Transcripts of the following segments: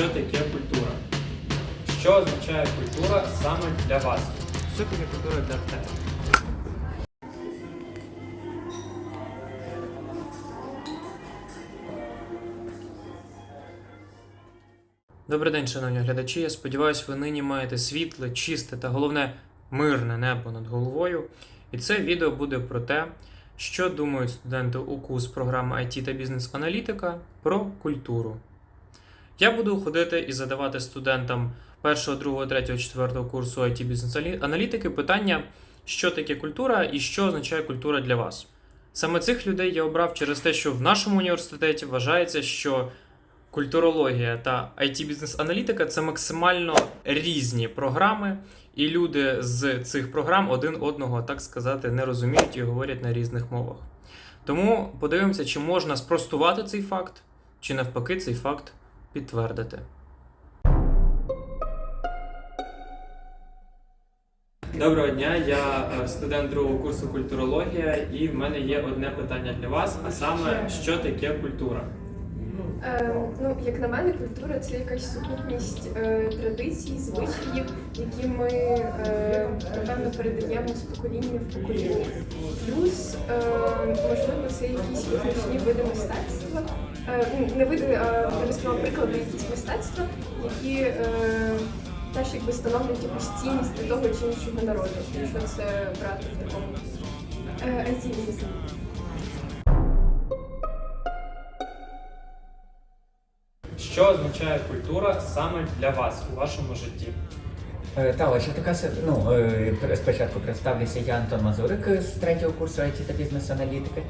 що таке культура. Що означає культура саме для вас? Що таке культура для тебе? Добрий день, шановні глядачі. Я сподіваюся, ви нині маєте світле, чисте та головне мирне небо над головою. І це відео буде про те, що думають студенти УКУ з програми IT та бізнес-аналітика про культуру. Я буду ходити і задавати студентам першого, другого, третього, четвертого курсу IT бізнес-аналітики питання, що таке культура і що означає культура для вас. Саме цих людей я обрав через те, що в нашому університеті вважається, що культурологія та it бізнес аналітика це максимально різні програми, і люди з цих програм один одного, так сказати, не розуміють і говорять на різних мовах. Тому подивимося, чи можна спростувати цей факт, чи навпаки цей факт підтвердити. Доброго дня, я е, студент другого курсу культурологія, і в мене є одне питання для вас, а саме, що таке культура? Е, ну, як на мене, культура це якась сукупність е, традицій, звичаїв, які ми е, напевно передаємо з покоління в покоління. Плюс, е, можливо, це якісь визначні сказала, приклади якісь мистецтва, які е, теж якби становлять якусь цінність для того чи іншого народу, якщо це брати в такому е, Що означає культура саме для вас у вашому житті? Е, Та, отже, така ну, е, спочатку представлюся я Антон Мазурик з третього курсу IT та бізнес-аналітики.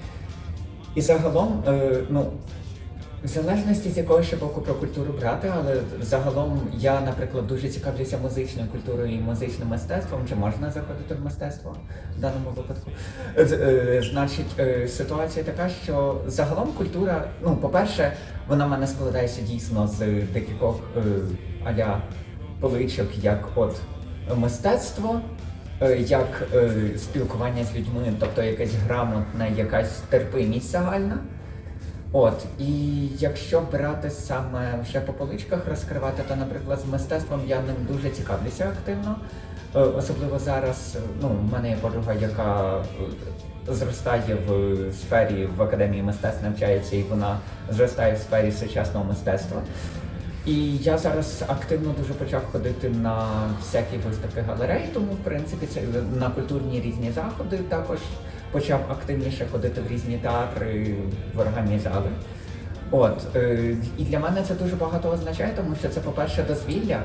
І загалом, е, ну, в залежності з якого ще боку про культуру брати, але загалом я, наприклад, дуже цікавлюся музичною культурою і музичним мистецтвом. Чи можна заходити в мистецтво в даному випадку? Е, е, Значить, е, ситуація така, що загалом культура, ну, по-перше, вона в мене складається дійсно з декількох аля поличок, як от мистецтво, як е, спілкування з людьми, тобто якась грамотна, якась терпимість загальна. От, і якщо брати саме вже по поличках розкривати, то, наприклад, з мистецтвом я ним дуже цікавлюся активно. Е, Особливо зараз, е, ну, в мене є подруга, яка е, зростає в сфері в академії мистецтв навчається, і вона зростає в сфері сучасного мистецтва. І я зараз активно дуже почав ходити на всякі виставки галереї, тому в принципі це на культурні різні заходи також почав активніше ходити в різні театри, в органні зали. От е, і для мене це дуже багато означає, тому що це, по-перше, дозвілля.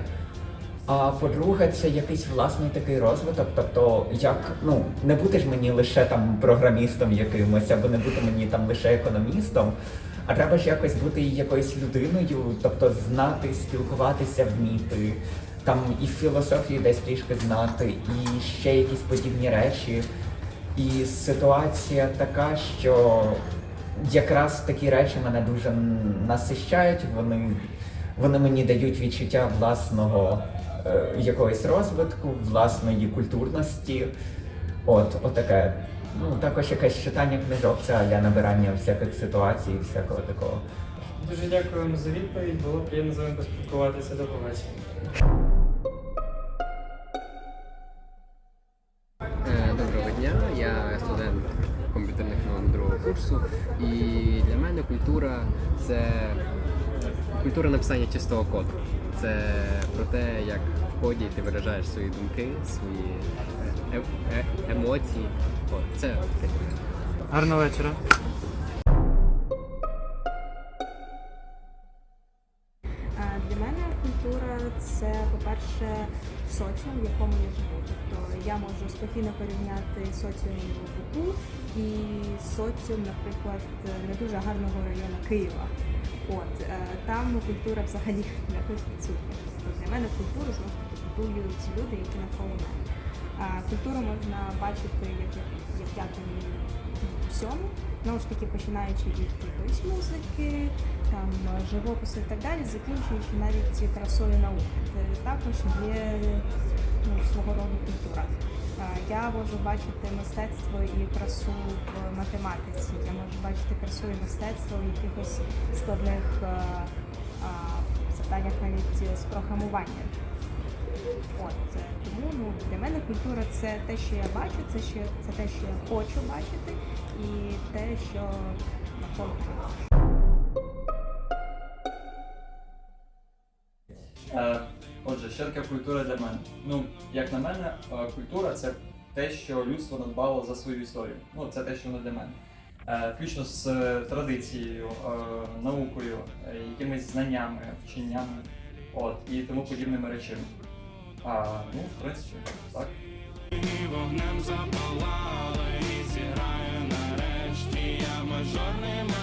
А по-друге, це якийсь власний такий розвиток. Тобто, як ну не бути ж мені лише там програмістом якимось, або не бути мені там лише економістом, а треба ж якось бути якоюсь людиною, тобто знати, спілкуватися, вміти, там і філософію десь трішки знати, і ще якісь подібні речі. І ситуація така, що якраз такі речі мене дуже насищають, вони, вони мені дають відчуття власного е, якогось розвитку, власної культурності. От, отаке. Ну, також якесь читання книжок, це для набирання всяких ситуацій, всякого такого. Дуже дякую вам за відповідь. Було приємно з вами поспілкуватися. До побачення. Курсу. І для мене культура це культура написання чистого коду. Це про те, як в коді ти виражаєш свої думки, свої е- е- емоції. О, це таке. Гарного вечора. По-перше, соціум, в якому я живу. Тобто я можу спокійно порівняти соціум Буку і соціум, наприклад, не дуже гарного району Києва. От е, там культура взагалі якось відсутня. Тобто для мене культуру знову ж таки будують люди, які навколо мене. А культуру можна бачити як, як, якому всьому. Знову ж таки, починаючи від якоїсь музики, там живопису і так далі, закінчуючи навіть красою науки. Це також є ну, свого роду культура. Я можу бачити мистецтво і красу в математиці. Я можу бачити красу і мистецтво в якихось складних а, питаннях навіть з програмування. От е, тому ну для мене культура це те, що я бачу, це що це те, що я хочу бачити, і те, що навколо що таке культура для мене? Ну, як на мене, е, культура це те, що людство надбало за свою історію. Ну, це те, що воно для мене. Е, Включно з е, традицією, наукою, якимись знаннями, вченнями, от, і тому подібними речами. А, ну, в принципі, так. вогнем запалали і зіграє нарешті я мажорними